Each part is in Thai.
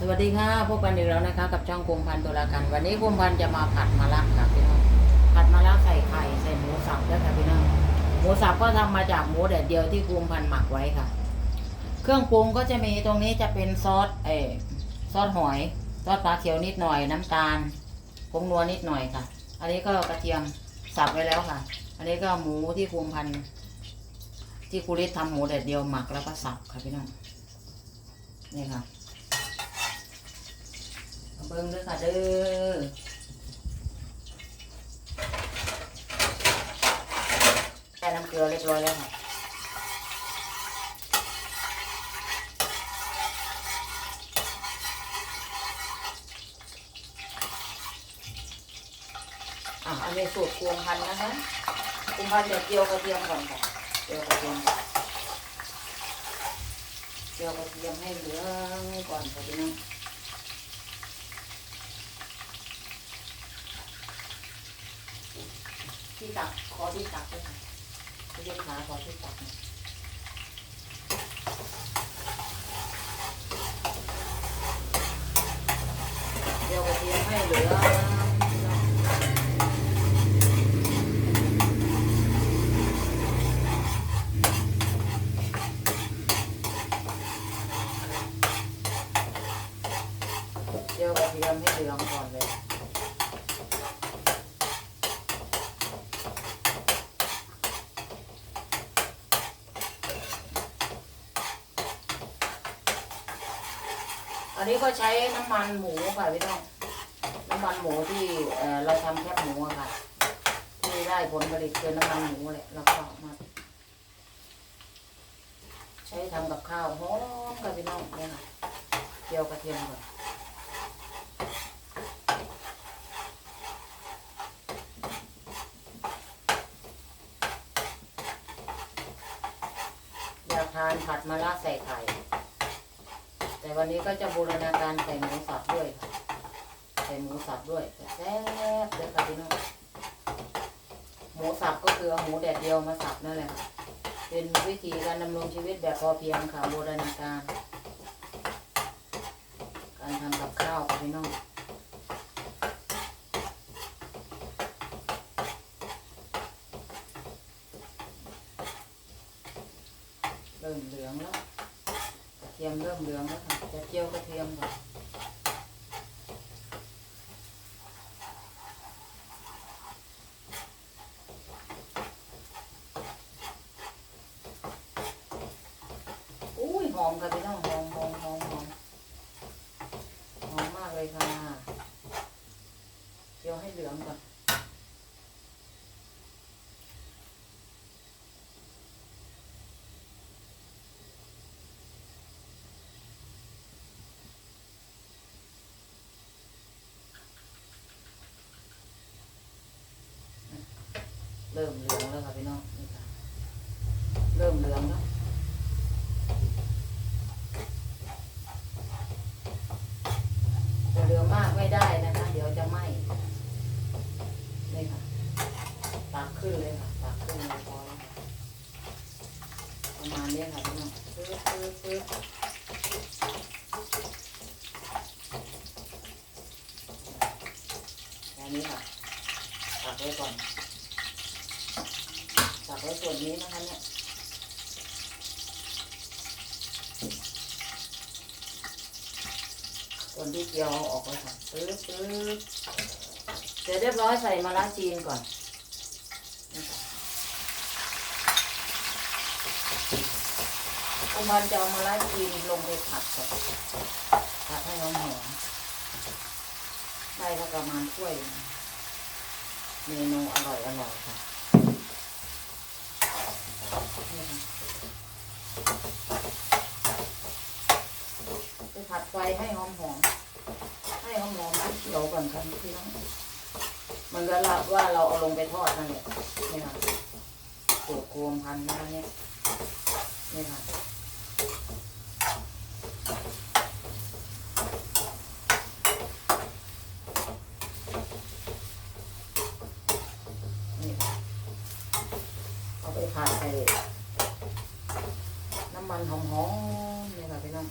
สวัสดีค่ะพบกันอีกแล้วนะคะ กับช่องคุมพันธ์ตุลากันวันนี้คุมพันธ์จะมาผัดมะระค่ะพี่น้องผัดมะระใส่ไข่ใส่หมูสับด้วยค่ะพี่น้องหมูสับก็ทำมาจากหมูแดดเดียวที่คุมพันธ์หมักไว้ค่ะ เครื่องปรุงก็จะมีตรงนี้จะเป็นซอสเออซอสหอยซอสปลาเขียวนิดหน่อย น้ำตาลผงนัวนิดหน่อยค่ะ อันนี้ก็กระเทียมสับไว้แล้วค่ะ อันนี้ก็หมูที่คุมพันธ์ที่คุริสทำหมูแดดเดียวหมักแล้วก็สับค่ะพี่น้องนี่ค่ะ เบิ้งด้วยค่ะเด้อใส่น้ำเกลือเรียบร้อยแล้วค่ะอะอันนี้สูตรพวงพันธ์นะคะพวงพันธ์เดี๋ยวเจียวกระเทียมก่อนค่ะเจียวกระเทียมก่อนเจียวกระเทียมให้เหลืองก่อนค่ะพี่น้อง ที่ตักขอที่ตักด้วยค่ะที่ยกขาขอที่ตักหน่อยเดี๋ยวกระเทียมให้เหลือเดี๋ยวกระเทียมให้เหลืองก่อนเลย อันนี้ ก็ใช้น้ำมันหมูค่ะพี่น้องน้ำมันหมูที่เอ่อเราทำแคบหมูอะค่ะ ที่ได้ผลผลิตคือน้ำมันหมูแหละแล้วก็มา ใช้ทำกับข้าวหอมค่ะพี่น้องเนี่ยค่ะเจียวกระเทียมก่อนอยากทานผัดมะระใส่ไข่ แต่วันนี้ก็จะบูรณาการใส่หมูสับด้วยค่ะใส่หมูสับด้วยแซ่บเลยค่ะพี่น้องหมูสับก็คือเอาหมูแดดเดียวมาสับนั่นแหละค่ะเป็นวิธีการดำรงชีวิตแบบพอเพียงค่ะบูรณาการ การทำกับข้าวค่ะพี่น้องเริ่มเหลืองแล้ว ทียมเริ่มเหลืองแล้วค่ะ จะเจียวกระเทียมก่อนอุ้ยหอมค่ะพี่น้องหอมหอมหอมหอมหอมมากเลยค่ะ เจียวให้เหลืองก่อน เริ่มเหลืองแล้วค่ะ พี่น้องเริ่มเหลืองแล้วจะเหลืองมากไม่ได้นะคะ เดี๋ยวจะไหม้นี่ค่ะตักขึ้นเลยค่ะตักขึ้นเลยพอแล้วประมาณนี้ค่ะพี่น้องปึ๊บปึ๊บปึ๊บแค่นี้ค่ะตักไว้ก่อน ไว้ส่วนนี้นะคะเนี่ยส่วนที่เกี่ยวอออกไปค่ะปึ๊บปึ๊บเสร็จเรียบร้อยใส่มะระจีนก่อนนี่ค่ะคุณพันจะเอามะระจีนลงไปผัดก่อนผัดให้หอมหอมได้ประมาณถ้วยเมนูอร่อยอร่อยค่ะ ไปผัดไฟให้หอมหอมให้หอมหอมเขียวก่อนครับพี่น้องมันก็ละว่าเราเอาลงไปทอดนั่นแหละนี่ค่ะสูตรโคมพันนะเนี่ยนี่ค่ะนี่ค่ะเอาไปผัดใส่น้ำมันหอมๆนี่ค่ะพี่น้อง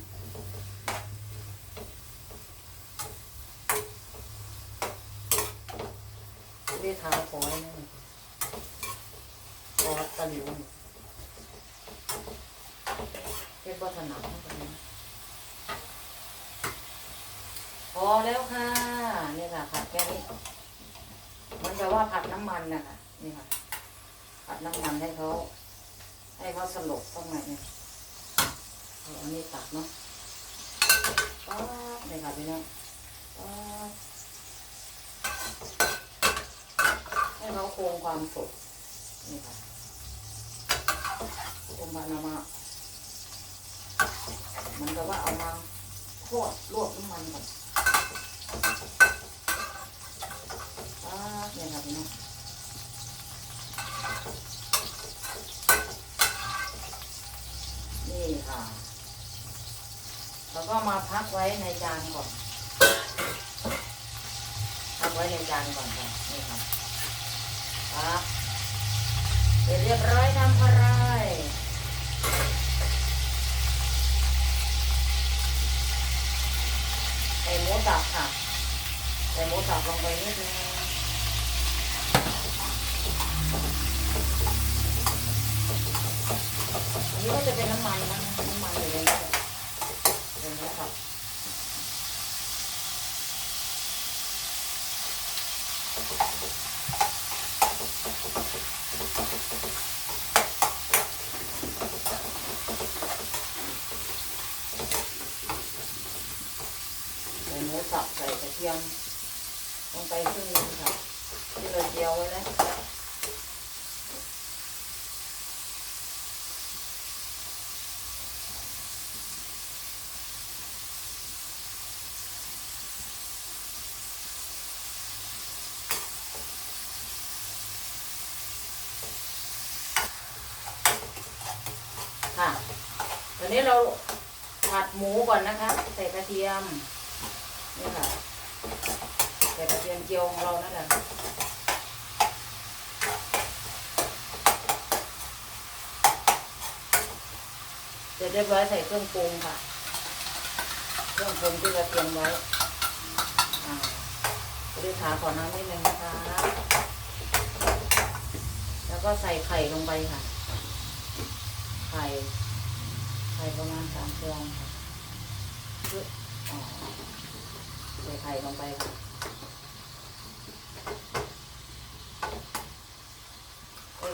ได้ทาคอยนะค อตะหลิวนี่เรียกว่ถนัดนะตรงนี้พอแล้วค่ะ นี่ค่ะผัดแค่นี้มันจะว่าผัดน้ำมันนะคะนี่ค่ะผัดน้ำมันให้เขาให้เขาสลบสักหน่อยหนึงเอาอันนี้ตักเนาะป๊าบนี่ค่ะพี่น้องป๊าบให้เขาคงความสดนี่ค่ะ คงมานามาเหมันก็ว่าเอามาทอดลวกน้ำมันก่อนป๊าบนี่ค่ะพี่น้องนี่ค่ะ แล้วก็มาพักไว้ในจานก่อนพักไว้ในจานก่อนค่ะนี่ค่ะพักเสร็จเรียบร้อยทำอะไรใสับค่ะ ใส่หมูสับลงไปนิดนึงอันนี้ก็จะเป็นน้ำมันนะน้ำมันอยู่ในนี้เป็นนี้ครับใส่หมูสับใส่กระเทียมลงไปครึ่งนึงค่ะที่เราเจียวไว้แล้วค่ะตอนนี้เราผัดหมูก่อนนะคะ ใส่กระเทียม นี่ค่ะ ใส่กระ เทียมเจียวของเรานั่นแหละเสร็จเรียบร้อยใส่เครื่องปรุงค่ะ เครื่องปรุงที่เราเตรียมไว้อ่ารีขาขอน้ำนิดนึงนะคะ แล้วก็ใส่ไข่ลงไปค่ะ ไข่ ไข่ประมาณสามฟองค่ะใส่ไข่ลงไปค่ะ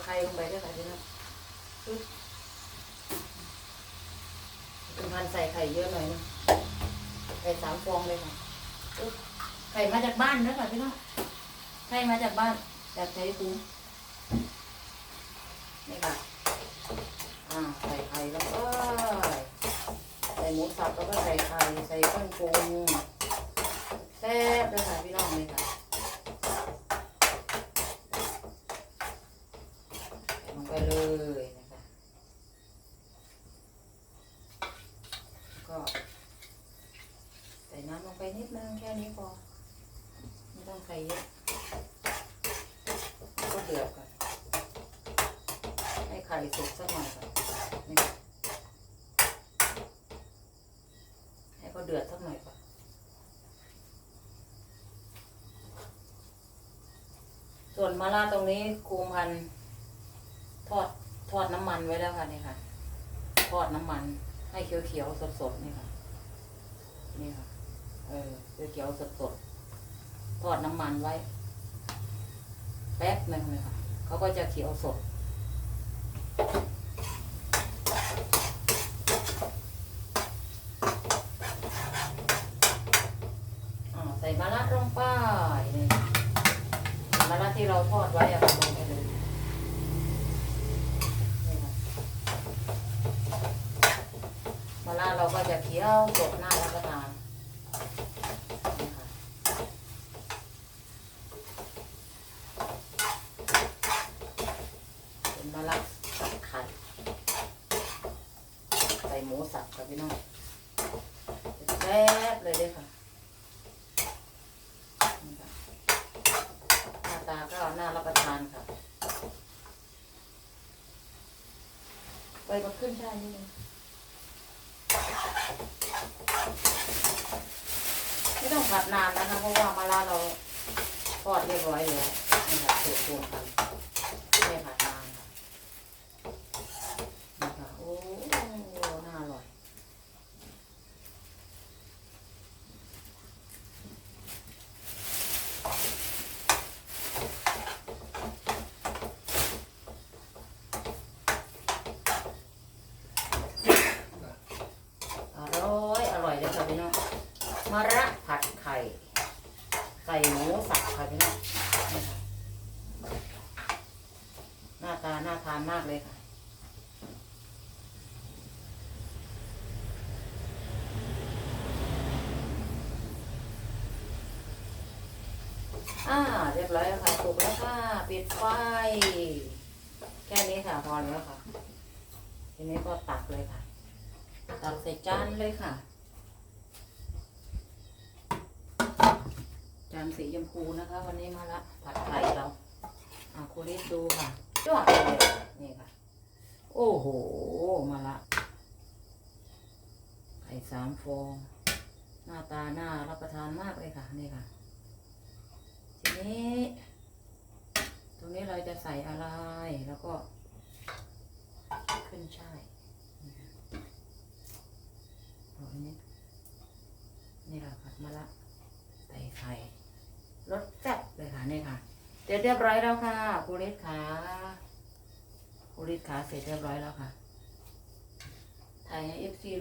ใส่ไข่ลงไปด้วยค่ะพี่น้องปึ๊บคุณพันใส่ไข่เยอะหน่อยนึงใส่สามฟองเลยค่ะปึ๊บไข่มาจากบ้านนะค่ะพี่น้องไข่มาจากบ้านจากชัยภูมินี่ค่ะอ่าใส่ไข่แล้วก็ใส่หมูสับแล้วก็ใส่ไข่ใส่เครื่องปรุงแซ่บเลยค่ะพี่น้องเลยค่ะใส่ลงไปเลยนะคะแล้วก็ใส่ นึงแค่นี้พอไม่ต้องใส่เยอะก็เดือดก่อนให้ไข่สุกสักหน่อยก่อนนี่ให้เขาเดือดสักหน่อยก่อนส่วนมะระตรงนี้ครูพันทอดทอดน้ำมันไว้แล้วค่ะนี่ค่ะ ทอดน้ำมันให้เขียวๆสดๆนี่ค่ะ นี่ค่ะ เออเขียวสดๆทอดน้ำมันไว้ แป๊บหนึ่งเลยค่ะ เขาก็จะเขียวสดอ่าใส่มะระลงไปนี่มะระที่เราทอดไว้อะลงไปเลยนี่ค่ะมะระเราก็จะเคี้ยวสดหน้านี่ค่ะเป็นมะระสับไข่ใส่หมูสับกับพี่น้องแซ่บ เลยด้ค่ะนี่ค่ะหน้าตาก็น่ารับประทานค่ะไปมาขึ้นได้นิดนึงไม่ต้องผัดนานนะคะเพราะว่ามาลาเราทอดเรียบร้อยแล้วนี่ค่ะสูตรรวมกันไม่ผัดนานค่ะนี่ค่ะโอ้น่าอร่อย อร่อย อร่อยเลยค่ะพี่น้องมะระผัดไข่ ใส่หมูสับค่ะพี่น้องนี่ค่ะห น้าตาน่าทานมากเลยค่ะอ่าเรียบร้อยแล้วค่ะสุกแล้วค่ะปิดไฟ แค่นี้ค่ะพอแล้วค่ะ ทีนี้ก็ตักเลยค่ะ ตักใส่จานเลยค่ะ จานสีชมพูนะคะ วันนี้มาละผัดไข่เราอะคุณลิศดูค่ะ จวดเลยนี่ค่ะ โอ้โห มาละ ไข่สามฟอง หน้าตาหน่ารับประทานมากเลยค่ะ นี่ค่ะ ทีนี้ ตรงนี้เราจะใส่อะไร แล้วก็ ขึ้นช่ายเอาอันนี้นี่แหละผัดมะละใส่ไข่รสแซ่บเลยค่ะ นี่ค่ะ เสร็จเรียบร้อยแล้วค่ะคุริสขาคุริสขาเสร็จเรียบร้อยแล้วค่ะ ถ่ายให้เอฟซี